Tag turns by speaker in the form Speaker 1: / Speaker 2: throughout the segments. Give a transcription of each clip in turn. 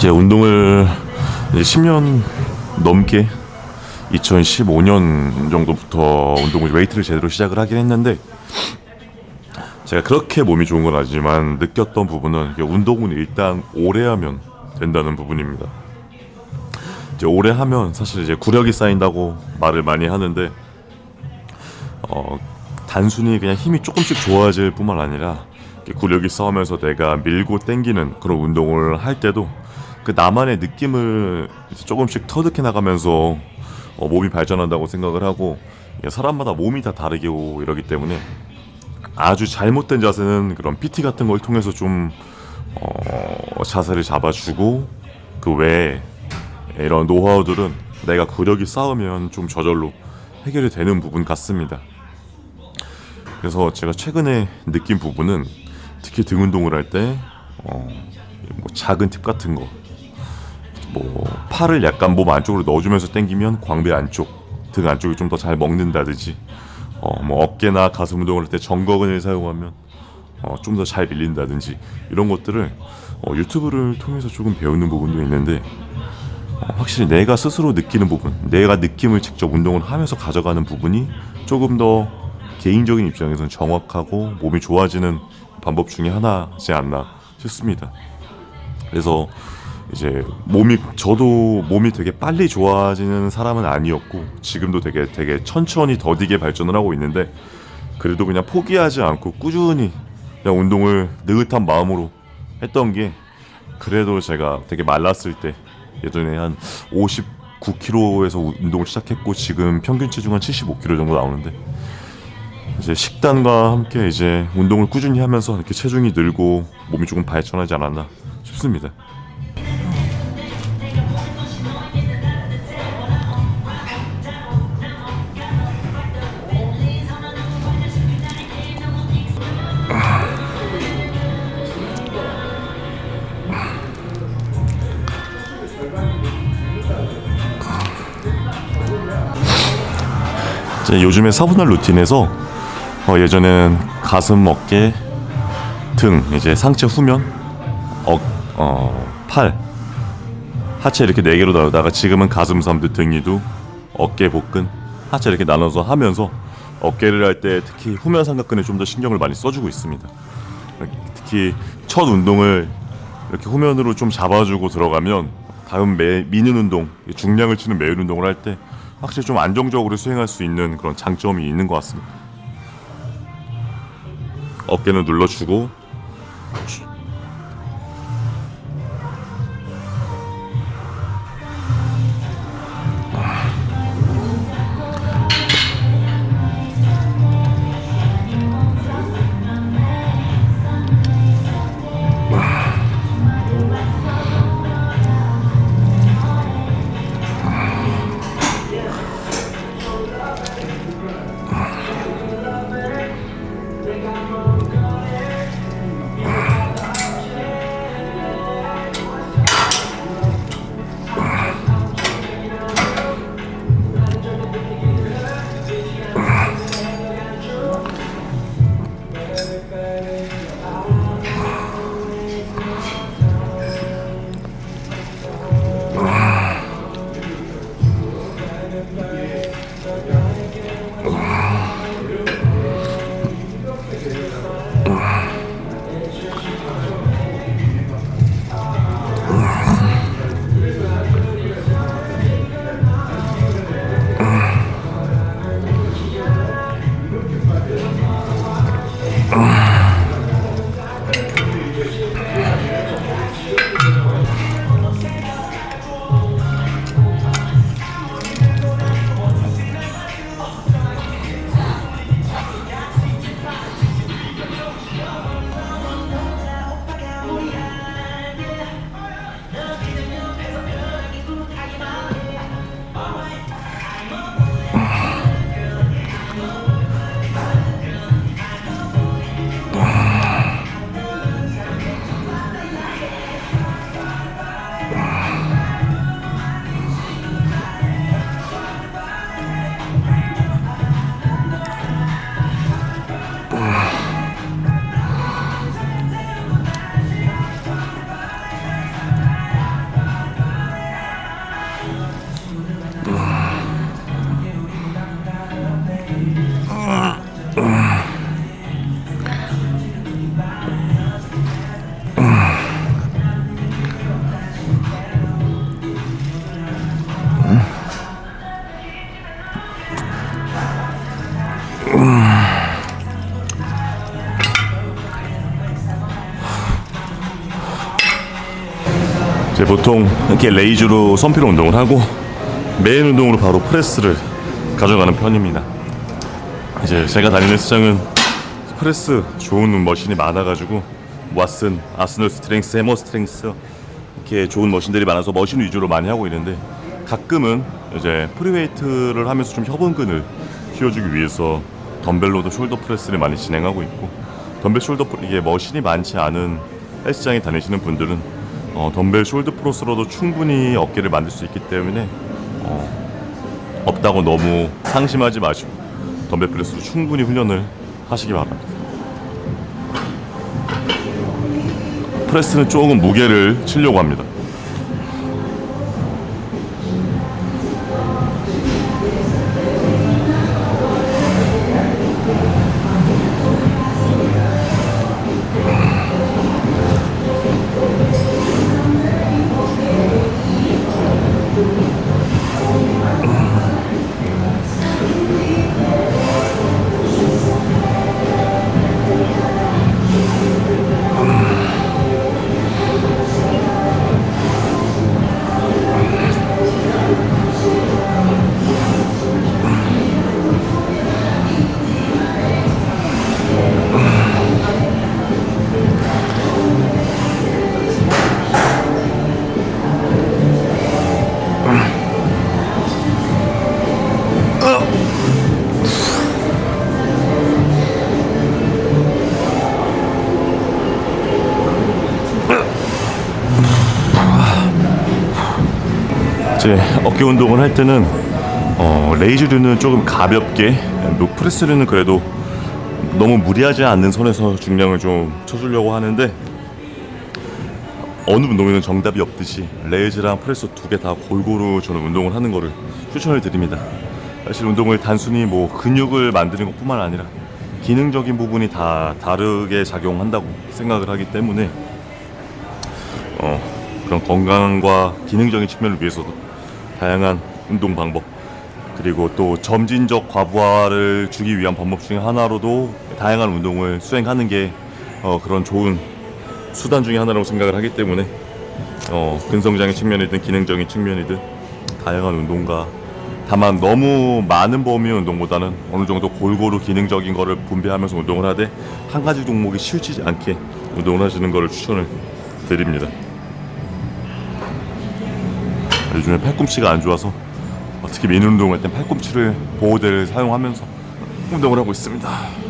Speaker 1: 이제 운동을 이제 10년 넘게 2015년 정도부터 운동을 웨이트를 제대로 시작을 하긴 했는데 제가 그렇게 몸이 좋은 건 아니지만 느꼈던 부분은 운동은 일단 오래 하면 된다는 부분입니다. 이제 오래 하면 사실 이제 구력이 쌓인다고 말을 많이 하는데 어 단순히 그냥 힘이 조금씩 좋아질 뿐만 아니라 구력이 쌓으면서 내가 밀고 당기는 그런 운동을 할 때도 그 나만의 느낌을 조금씩 터득해 나가면서 어, 몸이 발전한다고 생각을 하고 사람마다 몸이 다 다르고 이러기 때문에 아주 잘못된 자세는 그런 PT 같은 걸 통해서 좀 어, 자세를 잡아주고 그 외에 이런 노하우들은 내가 구력이 쌓으면 좀 저절로 해결이 되는 부분 같습니다. 그래서 제가 최근에 느낀 부분은 특히 등 운동을 할때 어, 뭐 작은 팁 같은 거, 뭐 팔을 약간 몸 안쪽으로 넣어주면서 당기면 광배 안쪽, 등 안쪽이 좀 더 잘 먹는다든지, 어, 뭐 어깨나 가슴 운동을 할 때 정거근을 사용하면 어, 좀 더 잘 밀린다든지 이런 것들을 어, 유튜브를 통해서 조금 배우는 부분도 있는데 어, 확실히 내가 스스로 느끼는 부분, 내가 느낌을 직접 운동을 하면서 가져가는 부분이 조금 더 개인적인 입장에서는 정확하고 몸이 좋아지는 방법 중에 하나지 않나 싶습니다. 그래서 이제 몸이 저도 몸이 되게 빨리 좋아지는 사람은 아니었고 지금도 되게 되게 천천히 더디게 발전을 하고 있는데 그래도 그냥 포기하지 않고 꾸준히 그냥 운동을 느긋한 마음으로 했던 게 그래도 제가 되게 말랐을 때 예전에 한 59kg에서 운동을 시작했고 지금 평균 체중 한 75kg 정도 나오는데 이제 식단과 함께 이제 운동을 꾸준히 하면서 이렇게 체중이 늘고 몸이 조금 발전하지 않았나 싶습니다. 요즘에 사분할 루틴에서 어, 예전엔 가슴, 어깨, 등, 이제 상체 후면, 어, 어, 팔, 하체 이렇게 네 개로 나누다가 지금은 가슴, 삼두, 등이두, 어깨, 복근, 하체 이렇게 나눠서 하면서 어깨를 할 때 특히 후면 삼각근에 좀 더 신경을 많이 써주고 있습니다. 특히 첫 운동을 이렇게 후면으로 좀 잡아주고 들어가면 다음 매, 미는 운동, 중량을 치는 매일 운동을 할 때 확실히 좀 안정적으로 수행할 수 있는 그런 장점이 있는 것 같습니다. 어깨는 눌러주고 이제 보통 이렇게 레이즈로 선피로 운동을 하고 메인 운동으로 바로 프레스를 가져가는 편입니다. 이제 제가 다니는 헬스장은 프레스 좋은 머신이 많아가지고 왓슨, 아스널 스트렝스, 해머 스트렝스 이렇게 좋은 머신들이 많아서 머신 위주로 많이 하고 있는데 가끔은 이제 프리웨이트를 하면서 좀 협응근을 키워주기 위해서 덤벨로도 숄더 프레스를 많이 진행하고 있고 덤벨 숄더 이게 머신이 많지 않은 헬스장에 다니시는 분들은 어, 덤벨 숄더 프로스로도 충분히 어깨를 만들 수 있기 때문에 어, 없다고 너무 상심하지 마시고 덤벨 프레스로 충분히 훈련을 하시기 바랍니다. 프레스는 조금 무게를 치려고 합니다. 이제 어깨 운동을 할 때는 어, 레이즈류는 조금 가볍게 뭐 프레스류는 그래도 너무 무리하지 않는 선에서 중량을 좀 쳐주려고 하는데 어느 운동에는 정답이 없듯이 레이즈랑 프레스 두 개 다 골고루 저는 운동을 하는 거를 추천을 드립니다. 사실 운동을 단순히 뭐 근육을 만드는 것뿐만 아니라 기능적인 부분이 다 다르게 작용한다고 생각을 하기 때문에 어, 그런 건강과 기능적인 측면을 위해서도 다양한 운동 방법 그리고 또 점진적 과부하를 주기 위한 방법 중에 하나로도 다양한 운동을 수행하는 게 어, 그런 좋은 수단 중에 하나라고 생각을 하기 때문에 어, 근성장의 측면이든 기능적인 측면이든 다양한 운동과 다만 너무 많은 범위의 운동보다는 어느 정도 골고루 기능적인 거를 분배하면서 운동을 하되 한 가지 종목이 치우치지 않게 운동을 하시는 것을 추천을 드립니다. 요즘에 팔꿈치가 안 좋아서 특히 민 운동할 땐 팔꿈치를 보호대를 사용하면서 운동을 하고 있습니다.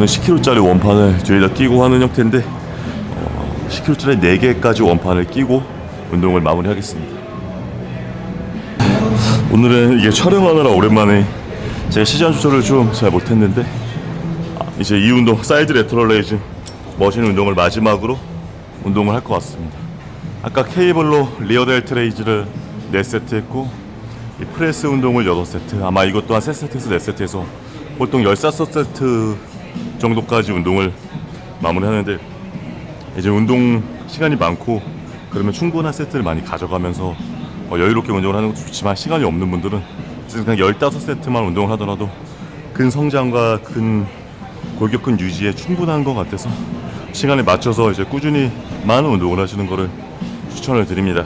Speaker 1: 자, 이거는 10kg짜리 원판을 뒤에다 끼고 하는 형태인데 어, 10kg짜리 4개까지 원판을 끼고 운동을 마무리하겠습니다. 오늘은 이게 촬영하느라 오랜만에 제가 시간 조절을 좀 잘 못했는데 아, 이제 이 운동 사이드 레터럴 레이즈 머신 운동을 마지막으로 운동을 할 것 같습니다. 아까 케이블로 리어 델트 레이즈를 4세트 했고 이 프레스 운동을 6세트 아마 이것 또한 3세트에서 4세트에서 보통 15세트 정도까지 운동을 마무리하는데 이제 운동 시간이 많고 그러면 충분한 세트를 많이 가져가면서 어, 여유롭게 운동을 하는 것도 좋지만 시간이 없는 분들은 그냥 15세트만 운동을 하더라도 근 성장과 근 골격근 유지에 충분한 것 같아서 시간에 맞춰서 이제 꾸준히 많은 운동을 하시는 것을 추천을 드립니다.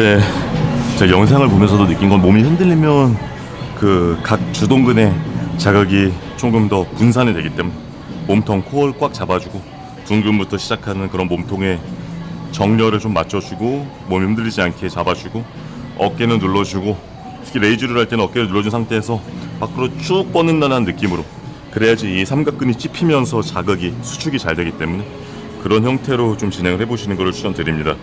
Speaker 1: 이제 제가 영상을 보면서도 느낀 건 몸이 흔들리면 그 각 주동근의 자극이 조금 더 분산이 되기 때문에 몸통 코를 꽉 잡아주고 둔근부터 시작하는 그런 몸통의 정렬을 좀 맞춰주고 몸이 흔들리지 않게 잡아주고 어깨는 눌러주고 특히 레이즈를 할 때는 어깨를 눌러준 상태에서 밖으로 쭉 뻗는다는 느낌으로 그래야지 이 삼각근이 찝히면서 자극이 수축이 잘 되기 때문에 그런 형태로 좀 진행을 해보시는 것을 추천드립니다.